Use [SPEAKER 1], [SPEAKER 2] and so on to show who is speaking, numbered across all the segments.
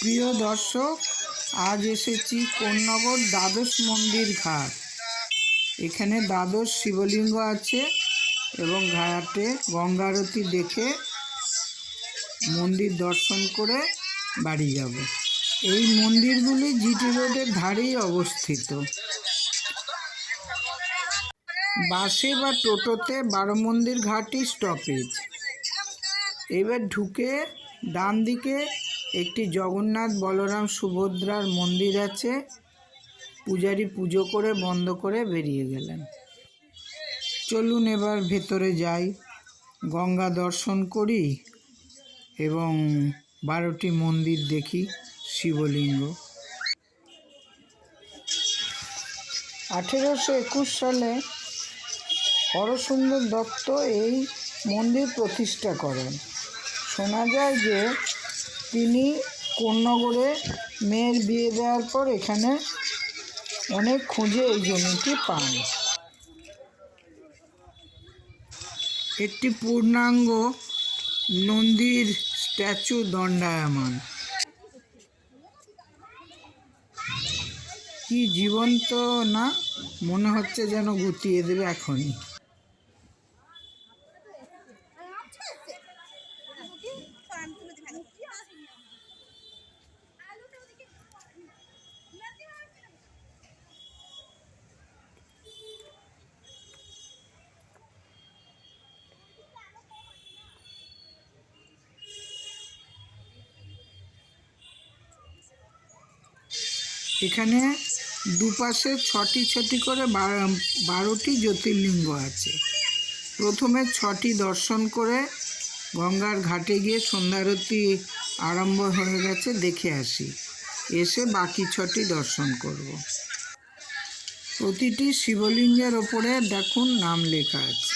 [SPEAKER 1] প্রিয় দর্শক, আজ এসেছি কোন্নগর দ্বাদশ মন্দির ঘাট। এখানে দ্বাদশ শিবলিঙ্গ আছে এবং ঘাটে গঙ্গারতি দেখে মন্দির দর্শন করে বাড়ি যাব। এই মন্দিরগুলি জিটি রোডের ধারেই অবস্থিত। বাসে বা টোটোতে বারো মন্দির ঘাটই স্টপেজ এবার ঢুকে ডান দিকে একটি জগন্নাথ বলরাম সুভদ্রার মন্দির আছে। পূজারি পুজো করে বন্ধ করে বেরিয়ে গেলেন। চলুন এবার ভেতরে যাই। গঙ্গা দর্শন করি এবং বারোটি মন্দির দেখি শিবলিঙ্গ। আঠেরোশো একুশ সালে হরসুন্দর দত্ত এই মন্দির প্রতিষ্ঠা করেন। শোনা যায় যে তিনি কোন্নগরে মেয়ের বিয়ে দেওয়ার পর এখানে অনেক খুঁজে এই জমিটি পান। একটি পূর্ণাঙ্গ নন্দীর স্ট্যাচু দণ্ডায়মান। কি জীবন্ত না, মনে হচ্ছে যেন গুটিয়ে দেবে এখনই। এখানে দুপাশে ছটি ছটি করে বারোটি জ্যোতির্লিঙ্গ আছে। প্রথমে ছটি দর্শন করে গঙ্গার ঘাটে গিয়ে সন্ধ্যারতি আরম্ভ হয়ে গেছে, দেখে আসি। এসে বাকি ছটি দর্শন করব। প্রতিটি শিবলিঙ্গের ওপরে দেখুন নাম লেখা আছে।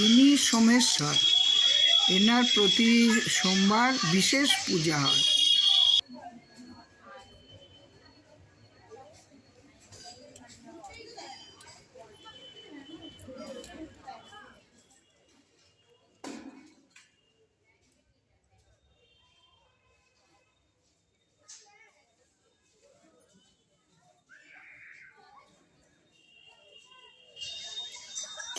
[SPEAKER 1] ইনি সোমেশ্বর। এনার প্রতি সোমবার বিশেষ পূজা হয়।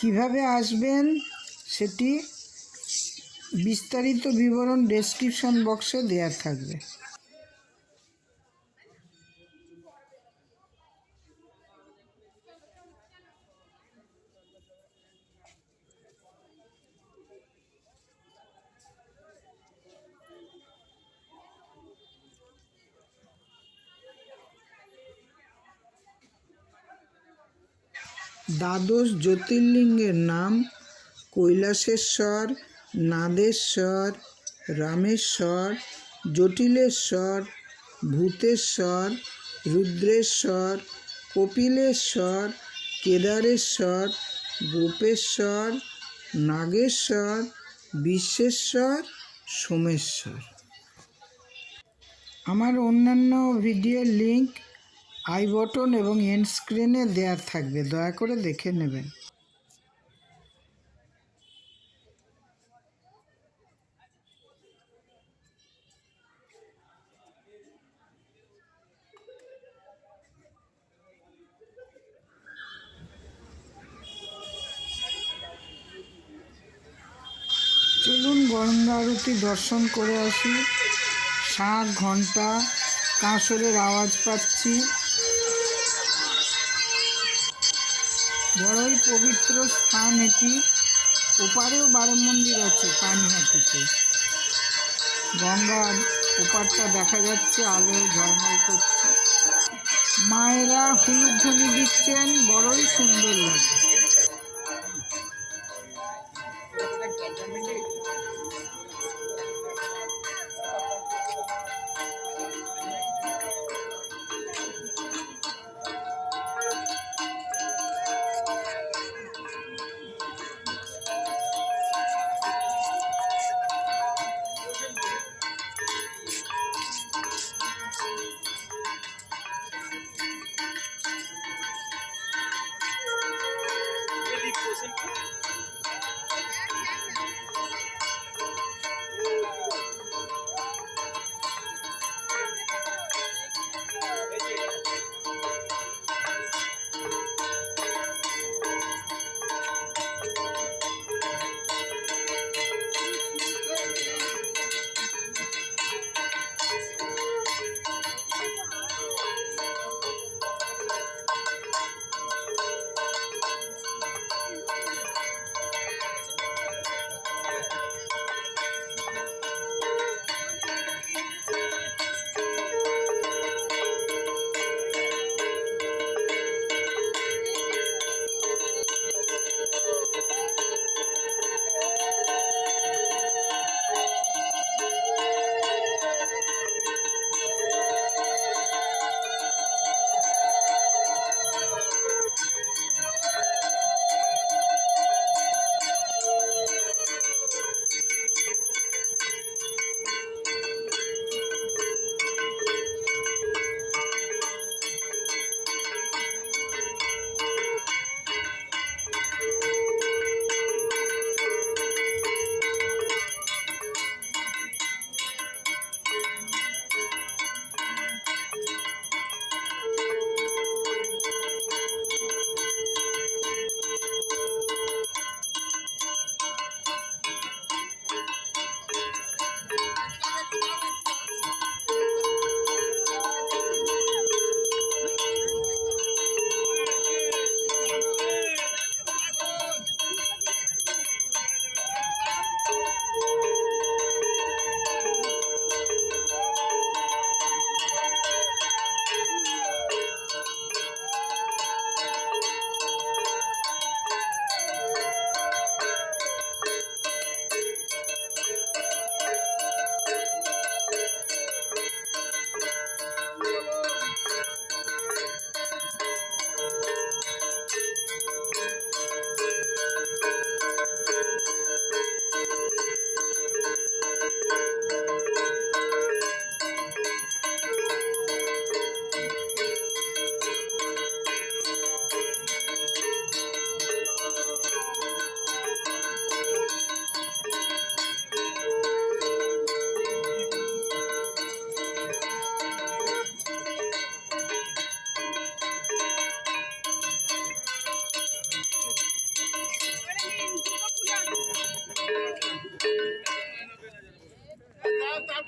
[SPEAKER 1] কীভাবে আসবেন সেটি বিস্তারিত বিবরণ ডেসক্রিপশন বক্সে দেওয়া থাকবে। দ্বাদশ জ্যোতির্লিঙ্গের নাম কৈলাসেশ্বর, নাদেশ্বর, রামেশ্বর, জটিলেশ্বর, ভূতেশ্বর, রুদ্রেশ্বর, কপিলেশ্বর, কেদারেশ্বর, গোপেশ্বর, নাগেশ্বর, বিশ্বেশ্বর, সোমেশ্বর। আমার অন্যান্য ভিডিওর লিংক আই বটন এবং এন্ড স্ক্রিনে দেওয়া থাকবে, দয়া করে দেখে নেবেন। চলুন গঙ্গা আরতি দর্শন করে আসি। শাঁখ ঘণ্টা কাঁসরের আওয়াজ পাচ্ছি। বড়ই পবিত্র স্থান এটি। ওপারেও বারো মন্দির আছে পানিহাটিতে। গঙ্গার ওপারটা দেখা যাচ্ছে, আলো ঝলমল করছে। মায়েরা হলুদ ধ্বনি দিচ্ছেন, বড়ই সুন্দর লাগে
[SPEAKER 2] sempre.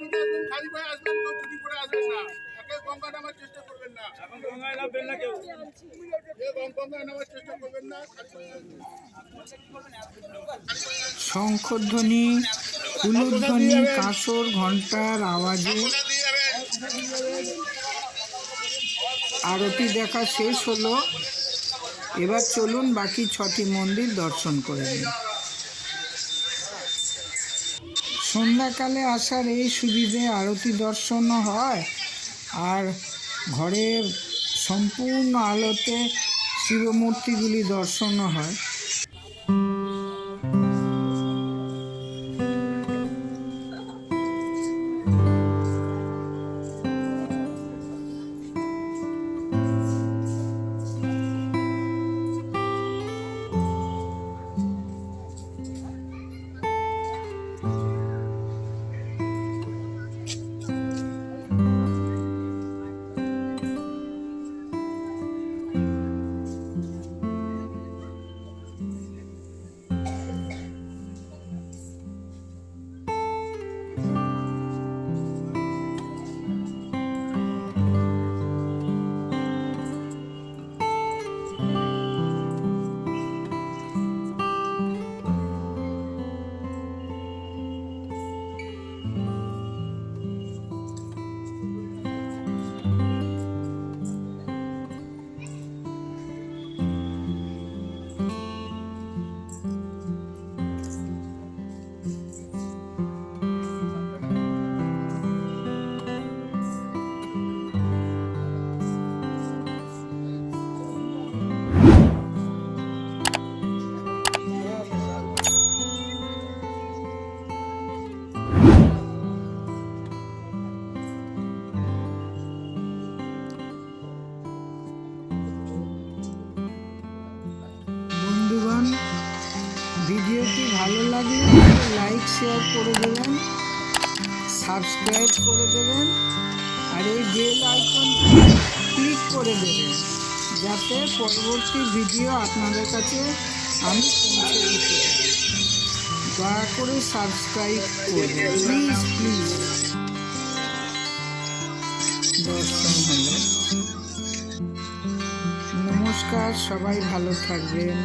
[SPEAKER 2] তো একদম খালি পায়ে আসবেন কেউ চুরি করে আসবেন না। একে গঙ্গা নামার চেষ্টা করবেন না। এ গং- গঙ্গায় নামার চেষ্টা করবেন না। খালি পায়ে আসবেন।
[SPEAKER 1] শঙ্খধ্বনি হুলুধ্বনি কাঁসর ঘণ্টার আওয়াজে আরতি দেখা শেষ হলো। এবার চলুন বাকি ছটি মন্দির দর্শন করে নিন সন্ধ্যাকালে আসার এই সুবিধে আরতি দর্শনও হয় আর ঘরের সম্পূর্ণ আলোতে শিবমূর্তিগুলি দর্শনও হয়। লাগলে লাইক শেয়ার করে দেবেন সাবস্ক্রাইব করে দেবেন, আর এই বেল আইকনটি ক্লিক করে দেবেন, যাতে পরবর্তী ভিডিও আপনাদের কাছে আমি পৌঁছে দিতে দয়া করে সাবস্ক্রাইব করবেন প্লিজ প্লিজ নমস্কার, সবাই ভালো থাকবেন।